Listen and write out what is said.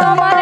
তোমার